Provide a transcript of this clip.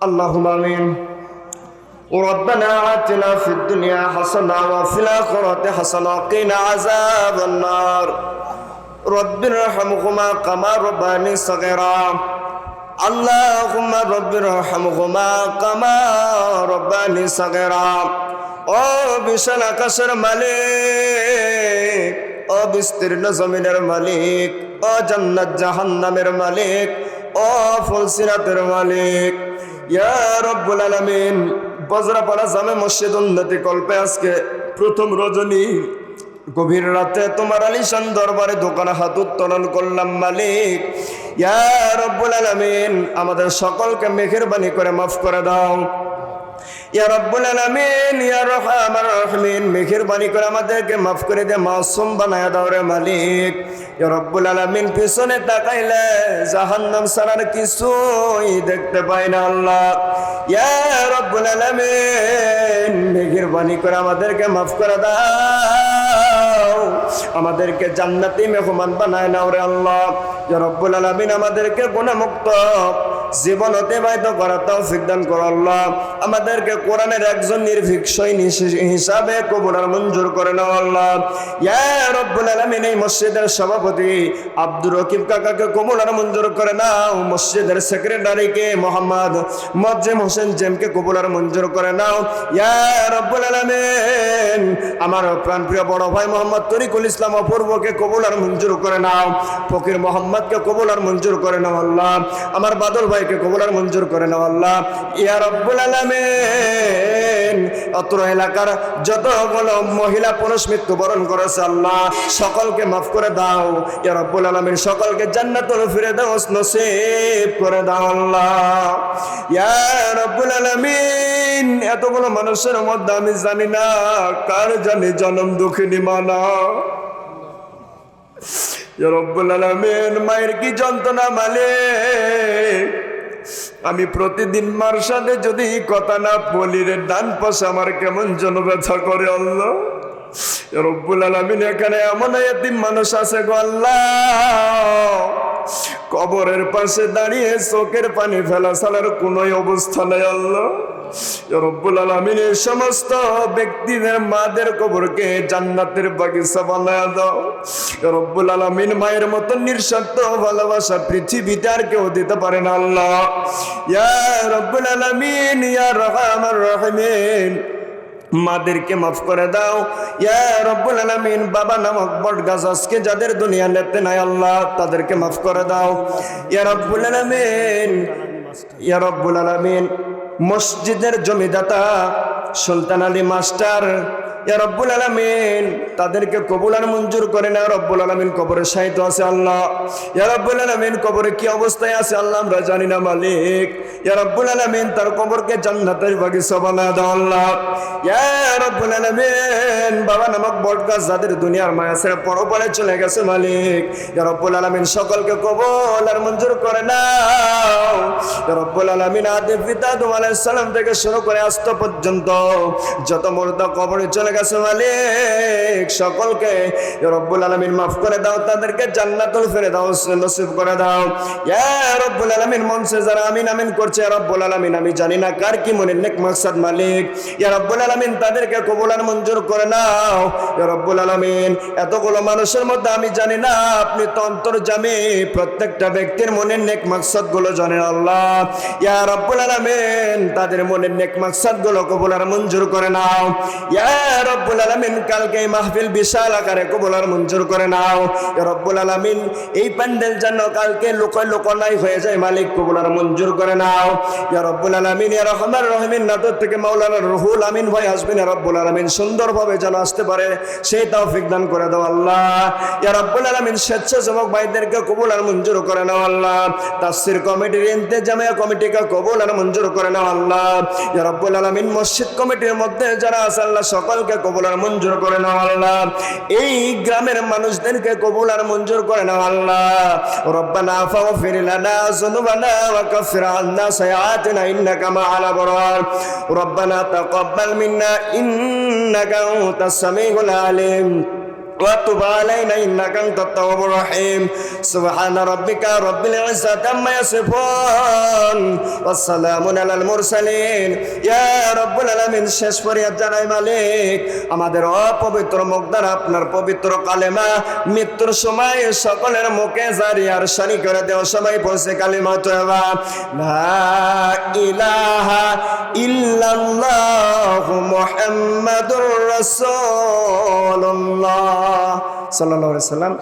اللهم امين وربنا آتنا في الدنيا حسنة وفي الآخرة حسنة وقنا عذاب النار رب ارحمهما كما رباني صغيرا اللهم رب ارحمهما كما رباني صغيرا ও বিশাল আকাশের মালিক ও বিস্তীর্ণ জমিনের মালিক ও জান্নাত জাহান্নামের মালিক ও ফুলসিরাতের মালিক জামে মসজিদ উন্নতি কল্পে আজকে প্রথম রজনী। গভীর রাতে তোমার আলিশান দরবারে দোকানে হাত উত্তোলন করলাম মালিক। ইয়া রব্বুল আলামিন, আমাদের সকলকে মেঘের বাণী করে মাফ করে দাও। ইয়া রব্বুল আলামিন, ইয়া রহমার রহিমিন মেহেরবানি করে আমাদেরকে মাফ করে দে, মাসুম বানায় দাও রে মালিক। ইয়া রব্বুল আলামিন, পিছনে তাকাইলে জাহান্নাম ছাড়ার কিছুই দেখতে পাই না আল্লাহ। ইয়া রব্বুল আলামিন, মেহেরবানি করে আমাদেরকে মাফ করে দাও। আমাদেরকে জান্নাতি মেহমান বানায় নাও রে আল্লাহ। ইয়া রব্বুল আলামিন, আমাদেরকে গুণামুক্ত জীবন অতিবাহিত করার তৌফিক দান করো আমাদেরকে কোরআনের একজন নির্ভীক হিসাবে কবুলার মঞ্জুর করে নাও এই মসজিদের সভাপতি আব্দুর রকিব কাকাকে কবুলার মঞ্জুর করে নাও। মসজিদের সেক্রেটারিকে মোহাম্মদ মজ্জেম হোসেন জেমকে কবুলার মঞ্জুর করে নাও। ইয়া রব্বুল আলামিন, আমার প্রাণপ্রিয় বড় ভাই মোহাম্মদ তরিকুল ইসলাম অপূর্বকে কবুলার মঞ্জুর করে নাও। ফকির মোহাম্মদকে কবুলার মঞ্জুর করে নাও আল্লাহ। আমার বাদল ভাইকে কবুলার মঞ্জুর করে নাও আল্লাহ। ইয়া রব্বুল আলামিন, অত্র এলাকার যতগুলো মহিলা পুরুষ মৃত্যুবরণ করেছে আল্লাহ, সকলকে মাফ করে দাও। ইয়া রব্বুল আলামিন, সকলকে জান্নাতুল ফিরদাউস নসিব করে দাও আল্লাহ। ইয়া রব্বুল আলামিন এতগুলো মানুষের মধ্যে আমি জানি না কার জানি জন্ম দুঃখিনী মানা। রব্বুল আলামিন, মায়ের কি যন্ত্রণা মালিক? আমি প্রতিদিন মার সাথে যদি কথা না বলি রে, ডান পাশে আমার কেমন জন ব্যথা করে ইয়া রব্বুল আলামিন এখানে এমন এতিম মানুষ আছে গো আল্লাহ। কবরের পাশে দাঁড়িয়ে চোখের পানি ফেলা ছাড়ার কোনো অবস্থা নেই ইয়া রব্বুল আলামিন এই সমস্ত ব্যক্তিদের, মাদের কবরকে জান্নাতের বাগিচা বানায় দাও। রব্বুল আলামিন মায়ের মতো নিঃস্বার্থ ভালোবাসা পৃথিবীতে আর কেউ দিতে পারে না, আল্লাহ। ইয়া রব্বুল আলামিন, ইয়া রহমান রহিমিন। মাদেরকে মাফ করে দাও। ইয়া রব্বুল আলামিন, বাবা নামক বট গাছ আজকে যাদের দুনিয়া নেতে নাই, আল্লাহ, তাদেরকে মাফ করে দাও। ইয়া রব্বুল আলামিন, ইয়া রব্বুল আলামিন, মসজিদের জমিদাতা সুলতান আলী মাস্টার রব্বুল আলমিন। তাদেরকে কবুল আর মঞ্জুর করে না রব্বুল আলমিন। কবরে সাহিত্য আছে আল্লাহ। ইয়া রব্বুল আলমিন, কবরে কি অবস্থায় আছে আল্লাহ আমরা জানি না, মালিক। তার কবরকে জান্নাতের দাও বাবা নামক বটগাছ যাদের দুনিয়ার মায়া চলে গেছে মালিক। রব্বুল সকলকে কবুল আর মঞ্জুর করে রব্বুল পিতা আলাইহিস সালাম থেকে শুরু করে আস্ত পর্যন্ত যত মুর্দা কবরে চলে গেছে মালিক, সকলকে রব্বুল আলামিন মাফ করে দাও, তাদেরকে জান্নাতুল ফেরদাউস নসিব করে দাও। রব্বুল আলামিন মনসে যারা আমিন আমিন করছে ইয়া রব্বুল আলামিন, আমি জানি না কার কি মনের নেক মাকসাদ মালিক। ইয়া রব্বুল আলামিন, তাদেরকে কবুল আর মঞ্জুর করে নাও। ইয়া রব্বুল আলামিন, এতগুলো মানুষের মধ্যে আমি জানি না, আপনি তো অন্তর্জামী। প্রত্যেকটা ব্যক্তির মনের নেক মাকসাদগুলো জানেন আল্লাহ। ইয়া রব্বুল আলামিন, তাদের মনের নেক মাকসাদগুলো কবুল আর মঞ্জুর করে নাও। ইয়া রব্বুল আলামিন, কালকে মাহফিল বিশাল আকারে কবুল আর মঞ্জুর করে নাও। ইয়া রব্বুল আলামিন, এই প্যান্ডেল যেন কালকে লোক নাই হয়ে যায়, মালিক কবুল আর মঞ্জুর করে নাও। ইয়া রব্বুল ইয়া রহমান থেকে মাওলানা আমিন ভাই আসবেন। ইয়া রব্বুল সুন্দরভাবে যেন আসতে পারে, সেই করে দাও আল্লাহ। ইয়া রব্বুল স্বেচ্ছাসেবক ভাইদেরকে কবুল আর মঞ্জুর করে নাও আল্লাহ। কমিটির কমিটিকে কবুল আর মঞ্জুর করে নাও আল্লাহ। ইয়া রব্বুল মসজিদ কমিটির মধ্যে যারা আছে আল্লাহ, সকলকে কবুল আর মঞ্জুর করে নাও আল্লাহ। এই গ্রামের মানুষদেরকে কবুল আর মঞ্জুর করে নাও আল্লাহ। রব্বানা ফাগফির লানা যুনুবানা ওয়া আন্না সাইয়্যাতিনা ইন্নাকা মা'আল আবরার। রব্বানা তাকাব্বাল মিন্না ইন্নাকা আনতাস সামিউল আলিম। وتب علينا إنك أنت التواب الرحيم سبحان ربك رب العزة عما يصفون والسلام على المرسلين يا رب العالمين শেষ ফরিয়াদ জানাই মালিক আমাদের অপবিত্র মুখ দ্বারা আপনার পবিত্র কালেমা মৃত্যুর সময় সকলের মুখে জারি আর শানি করে দেওয়া সবাই পড়ছে কালিমা তো লা ইলাহা ইল্লাল্লাহু মুহাম্মাদুর রাসূলুল্লাহ সাল্লাহ সাল্লাম